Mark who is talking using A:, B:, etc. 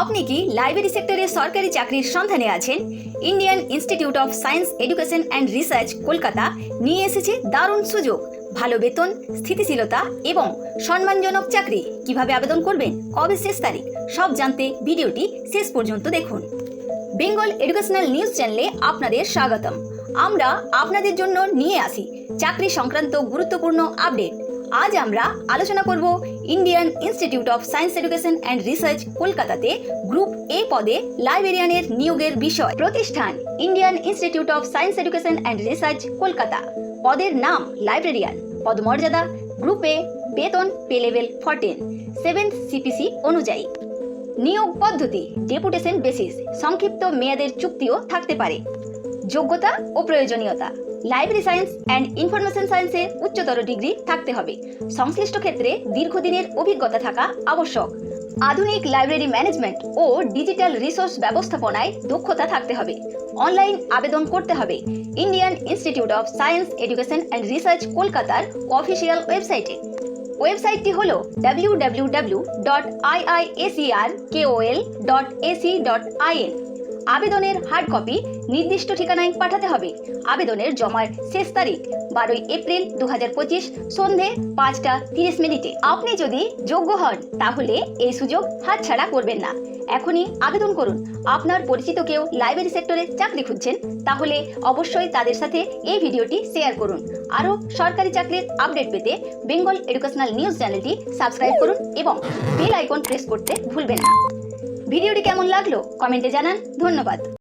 A: আপনি কি লাইব্রেরি সেক্টরে সরকারি চাকরির সন্ধানে আছেন? Indian Institute of Science Education and Research Kolkata নিয়ে এসেছে দারুণ সুযোগ। ভালো বেতন, স্থিতিশীলতা এবং সম্মানজনক চাকরি। কীভাবে আবেদন করবেন? কবে শেষ তারিখ? সব জানতে ভিডিওটি শেষ পর্যন্ত দেখুন। বেঙ্গল এডুকেশনাল নিউজ চ্যানেলে আপনাদের স্বাগতম। আমরা আপনাদের জন্য নিয়ে আসি চাকরি সংক্রান্ত গুরুত্বপূর্ণ আপডেট। আজ আমরা আলোচনা করব Indian Institute of Science Education and Research কলকাতাতে গ্রুপ এ পদে লাইব্রেরিয়ানের নিয়োগের বিষয়। প্রতিষ্ঠান Indian Institute of Science Education and Research Kolkata. পদের নাম লাইব্রেরিয়ান পদমর্যাদা গ্রুপ এ বেতন pay level fourteen seventh CPC অনুযায়ী। নিয়োগ পদ্ধতি ডেপুটেশন বেসিস সংক্ষিপ্ত মেয়াদের চুক্তিও থাকতে পারে। যোগ্যতা ও প্রয়োজনীয়তা। লাইব্রেরি সায়েন্স অ্যান্ড ইনফরমেশন সায়েন্সে উচ্চতর ডিগ্রি থাকতে হবে। সংশ্লিষ্ট ক্ষেত্রে দীর্ঘদিনের অভিজ্ঞতা থাকা আবশ্যক। আধুনিক লাইব্রেরি ম্যানেজমেন্ট ও ডিজিটাল রিসোর্স ব্যবস্থাপনায় দক্ষতা থাকতে হবে। অনলাইন আবেদন করতে হবে। Indian Institute of Science Education and Research কলকাতার অফিসিয়াল ওয়েবসাইটে ওয়েবসাইটটি হল www.iisrkol dot AC dot IN আবেদনের হার্ড কপি নির্দিষ্ট ঠিকানায় পাঠাতে হবে। আবেদনের জমার শেষ তারিখ বারোই এপ্রিল দু সন্ধে পাঁচটা তিরিশ মিনিটে। আপনি যদি যোগ্য হন, তাহলে এই সুযোগ হাতছাড়া করবেন না। এখনই আবেদন করুন। আপনার পরিচিত কেউ লাইব্রেরি সেক্টরে চাকরি খুঁজছেন, তাহলে অবশ্যই তাদের সাথে এই ভিডিওটি শেয়ার করুন। আরও সরকারি চাকরির আপডেট পেতে বেঙ্গল এডুকেশনাল নিউজ চ্যানেলটি সাবস্ক্রাইব করুন এবং বেল আইকন প্রেস করতে ভুলবেন না। ভিডিওটি কেমন লাগল? কমেন্টে জানান। ধন্যবাদ।